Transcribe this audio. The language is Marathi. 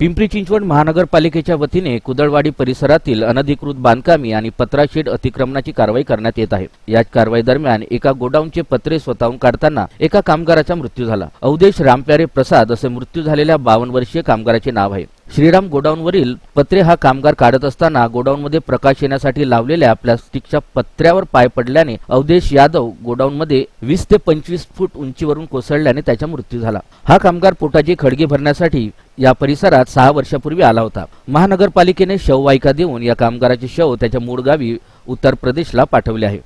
पिंपरी चिंचवड महानगरपालिकेच्या वतीने कुदळवाडी परिसरातील अनधिकृत बांधकामी आणि पत्राशेड अतिक्रमणाची कारवाई करण्यात येत आहे. या कारवाई दरम्यान एका गोडाऊनचे पत्रे स्वतःहून काढताना एका कामगाराचा मृत्यू झाला. अवधेश रामप्यारे प्रसाद असे मृत्यू झालेल्या बावन्न वर्षीय कामगाराचे नाव आहे. श्रीराम गोडाऊनवरील पत्रे हा कामगार काढत असताना गोडाऊनमध्ये प्रकाश येण्यासाठी लावलेल्या प्लास्टिकच्या पत्र्यावर पाय पडल्याने अवधेश यादव गोडाऊनमध्ये वीस ते पंचवीस फूट उंचीवरून कोसळल्याने त्याचा मृत्यू झाला. हा कामगार पोटाची खडगे भरण्यासाठी या परिसरात सहा वर्षापूर्वी आला होता. महानगरपालिकेने शववाहिका देऊन या कामगाराचे शव त्याच्या मूळ गावी उत्तर प्रदेशला पाठवले आहे.